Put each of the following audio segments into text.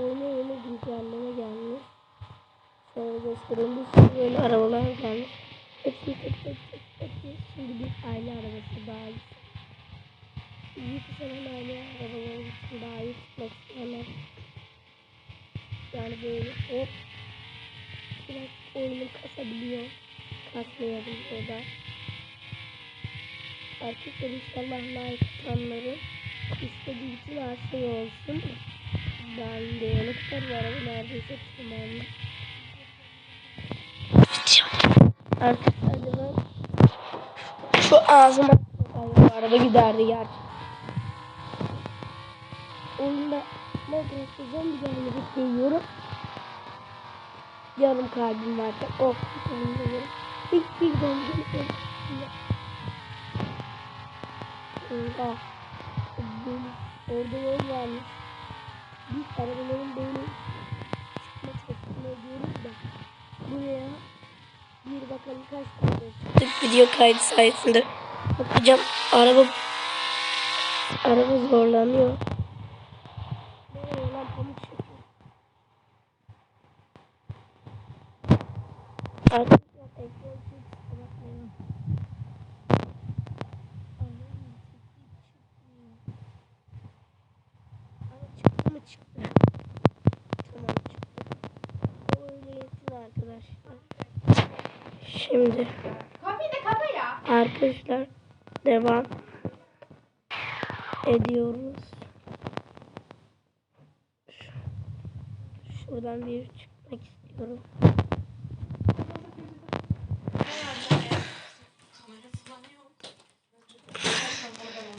oyuna yeni güncelleme gelmiş. Şöyle göstereyim. Bir sürü böyle arabalar gelmiş. Hepsi tek tek tek tek. Şimdi bir aile arabası daha iyi. İyi senin aile arabaları için daha iyi tutmak isteyenler. Yani böyle hop. Biraz oyunu kasabiliyor. Kasmayabiliyor da. Arkadaşlar inşallah like atanları istediği için her şey olsun. Ben de yana kadar bu araba neredeyse tamamlı. Arkadaşlar da ben şu ağzıma bu araba giderdi gerçi. Oyunda Minecraft'ta zombi gelmedi seviyorum. Yarım kalbim vardı. Oh, yarım. İlk bir zombi. Oha. Orada yol varmış. Biz arabaların böyle çıkma sesini ediyoruz da. Buraya bir bakalım kaç tane çıktık video kaydı sayesinde. Bakacağım araba araba zorlanıyor. Arkadaşlar ekran çok bakmayın. Çıktı mı çıktı? Tamam çıktı. O öyle yetin arkadaşlar. Şimdi arkadaşlar devam ediyoruz. Şu- Şuradan bir çıkmak istiyorum.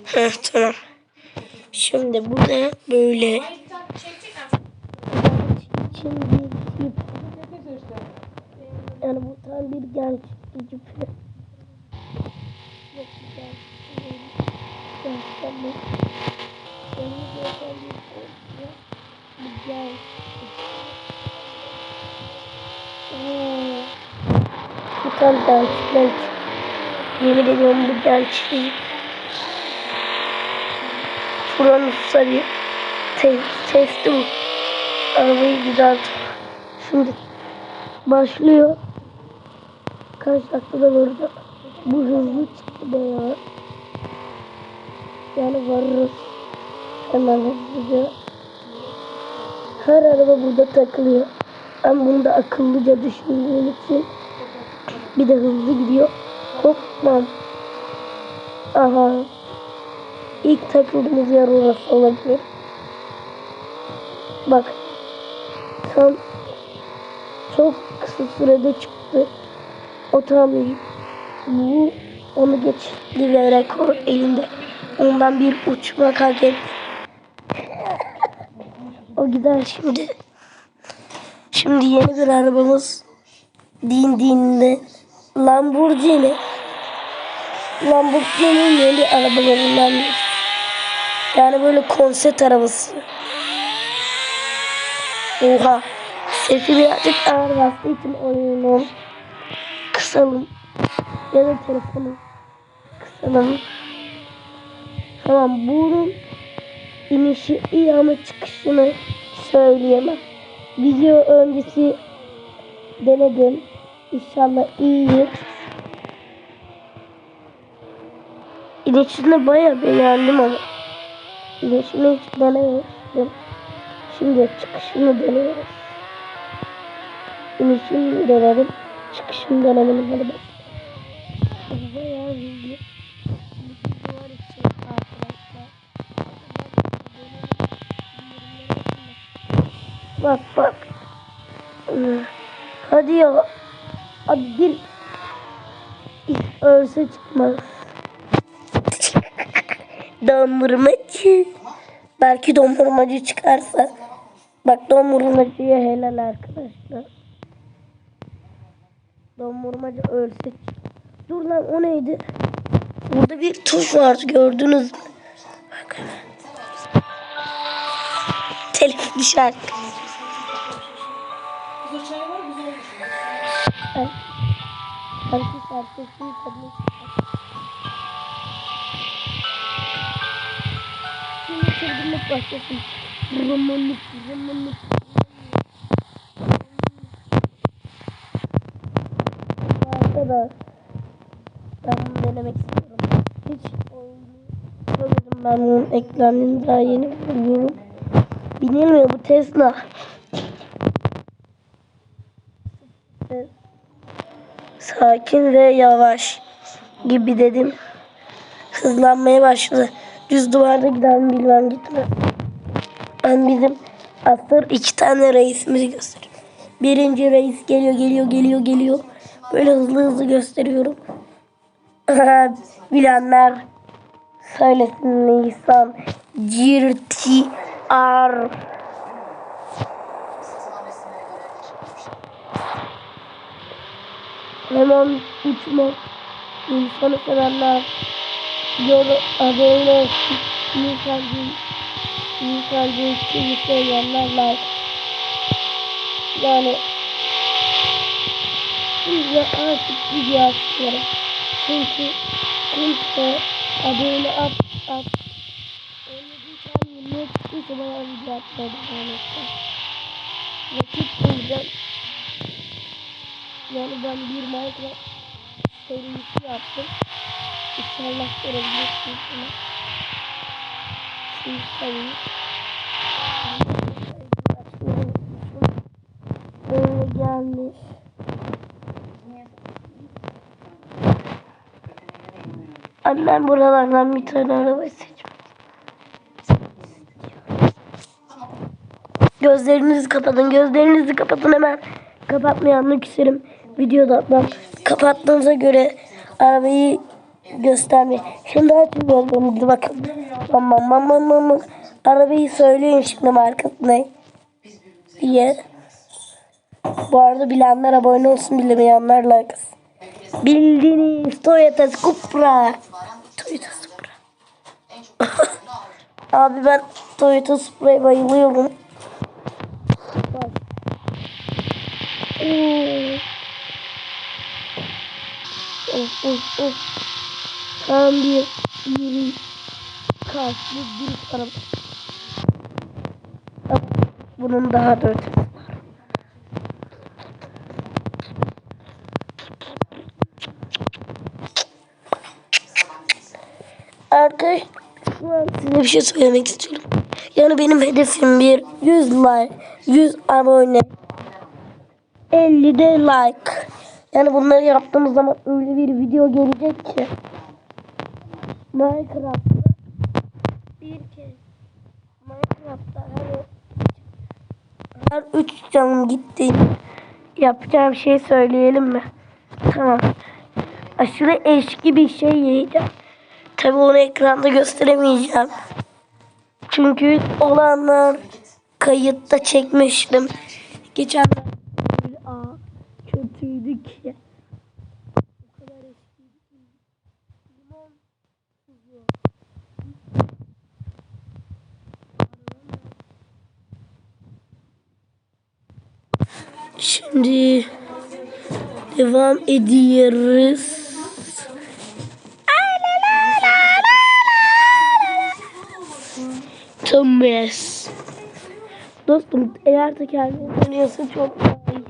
Heh, tamam. Şimdi bu da böyle Çekecek misin? için bir tip. Yani bu tam bir genç bir tam genç. Genç. Yemin ediyorum bu değil. Buranın sarı. Te testi bu. Arabayı güzel tut. Şimdi başlıyor. Kaç dakikada burada. Bu hızlı çıktı be ya. Yani varırız. Hemen hızlıca. Her araba burada takılıyor. Ben bunu da akıllıca düşündüğüm için bir de hızlı gidiyor. Hopman. Aha. İlk takıldığımız yer orası olabilir. Bak. Tam çok kısa sürede çıktı. O tam. Bu onu geçti ve rekor elinde. Ondan bir uçmak hak etti. o gider şimdi. Şimdi yeni bir arabamız din dinle Lamborghini. Lamborghini'nin yeni arabalarından biri. Yani böyle konsept arabası. Oha. Sesi birazcık ağır bastığı için oyunu kısalım. Ya da telefonu kısalım. Tamam bunun inişi iyi ama çıkışını söyleyemem. Video öncesi denedim. İnşallah iyi. İnişini bayağı beğendim ama İnişini hiç denememiştim. Şimdi çıkışını deniyoruz. İnişini denedim. Çıkışını denemedim. Hadi bak. Bayağı hızlı. Bu videolar için. Bak bak. Hadi ya. Hadi gir. Ölse çıkmaz. Dondurmacı. Belki dondurmacı çıkarsa. Bak dondurmacıya helal arkadaşlar. Dondurmacı ölse. Dur lan o neydi? Burada bir tuş vardı gördünüz mü? Bak. Telif düşer. Var. Arkadaşlar sesini çıkar. Şimdi çılgınlık başlasın. Romanlık, romanlık. Arkadaş. Ben bunu denemek istiyorum. Hiç oyunu ben bunun ekranını daha yeni buluyorum. Bilmiyorum bu Tesla. Sakin ve yavaş gibi dedim. Hızlanmaya başladı. Düz duvarda giden bilmem gitme. Ben bizim asır iki tane reisimizi gösteriyorum. Birinci reis geliyor geliyor geliyor geliyor. Böyle hızlı hızlı gösteriyorum. Bilenler söylesin Nisan. GTR. Hemen uçma. İnsanı sevenler. Yolu abone olsun. İnsancı. İnsancı için söyleyenler like. Yani de artık video açıyorum. Çünkü kimse abone at at. Öyle bir tane yemeğe çıktıysa bana video etsin. Vakit bulacağım. Yani ben bir Minecraft serisi yaptım. İnşallah görebilirsiniz bunu. Şimdi tabii. Böyle gelmiş. Annem buralardan bir tane araba seçmiş. Gözlerinizi kapatın. Gözlerinizi kapatın hemen. Kapatmayanlık küserim. Videoda atmam. Kapattığınıza göre arabayı göstermeyin. Şimdi açın gözlerinizi bakın. Bam bam. bam. Arabayı söyleyin şimdi markası ne diye. Bu arada bilenler abone olsun bilmeyenler like. Bildiğiniz Toyota Supra. Toyota Supra. Abi ben Toyota Supra'ya bayılıyorum. Bak. Of of of. Tam bir iri kaslı bir araba. Bunun daha da ötesi var. Arkadaşlar şu an size bir şey söylemek istiyorum. Yani benim hedefim bir 100 like, 100 abone, 50 de like. Yani bunları yaptığımız zaman öyle bir video gelecek ki. Minecraft'ta bir kez Minecraft'ta her her üç canım gitti. Yapacağım şey söyleyelim mi? Tamam. Aşırı eski bir şey yiyeceğim. Tabi onu ekranda gösteremeyeceğim. Çünkü olanlar kayıtta çekmiştim. Geçen Aa, kötüydü ki. Şimdi devam ediyoruz. Thomas. Dostum eğer tekerleği dönüyorsa çok daha iyi.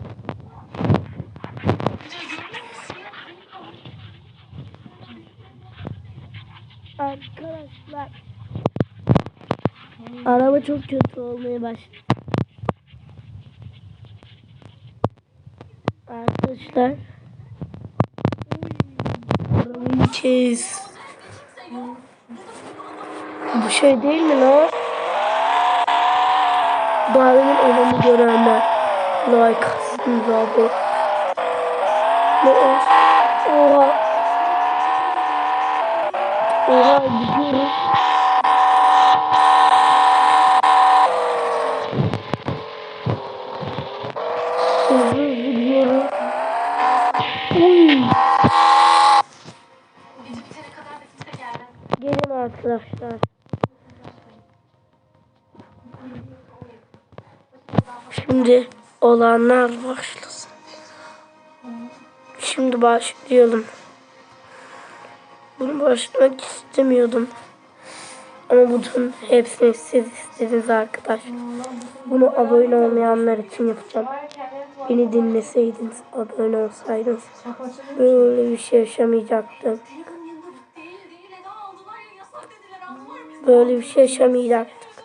Arkadaşlar araba çok kötü olmaya başladı. Arkadaşlar arabayı kes. Bu şey değil mi lan? Demin olanı görenler. Like atsın abi. Ne o? Oha. Oha gidiyoruz. Şimdi olanlar başlasın. Şimdi başlayalım. Bunu başlamak istemiyordum. Ama bunun hepsini siz istediniz arkadaşlar. Bunu abone olmayanlar için yapacağım. Beni dinleseydiniz, abone olsaydınız böyle bir şey yaşamayacaktım. Böyle bir şey yaşamayacaktık.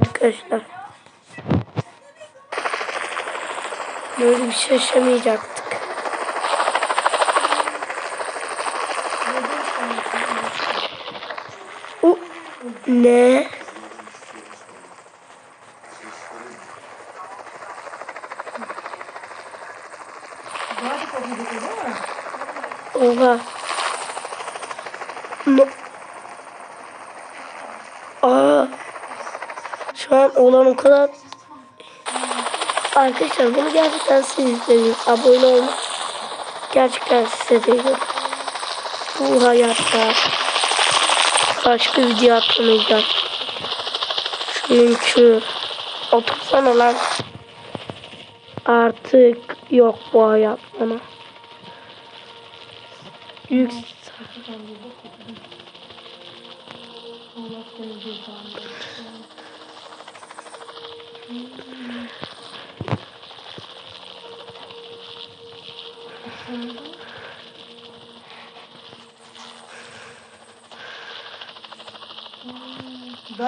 Arkadaşlar. Böyle bir şey yaşamayacaktık. U ne? Oha. No. Aa. Şu an olan o kadar Arkadaşlar bunu gerçekten siz izleyin. Abone olun. Gerçekten size değilim. Bu hayatta başka video atmayacağım. Çünkü otursana lan. Artık yok bu hayat bana. Yük Allah seni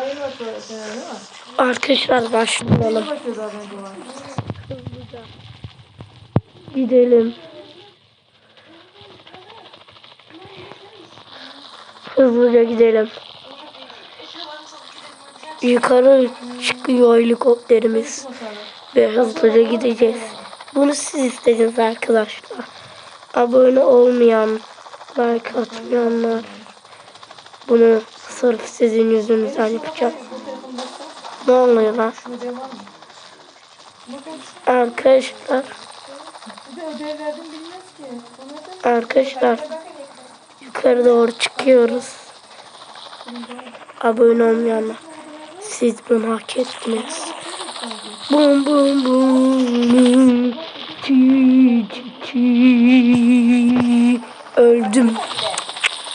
değil mi? Arkadaşlar başlayalım. Zaten duvar. Gidelim. Hızlıca gidelim. Yukarı çıkıyor helikopterimiz ve hızlıca gideceğiz. Bunu siz istediniz arkadaşlar. Abone olmayan, like atmayanlar bunu sırf sizin yüzünüzden yapacağım. Ne oluyor lan? Arkadaşlar. Arkadaşlar. Yukarı doğru çıkıyoruz. Abone olmayanlar. Siz bunu hak ettiniz. Bum bum bum. Çiğ çiğ.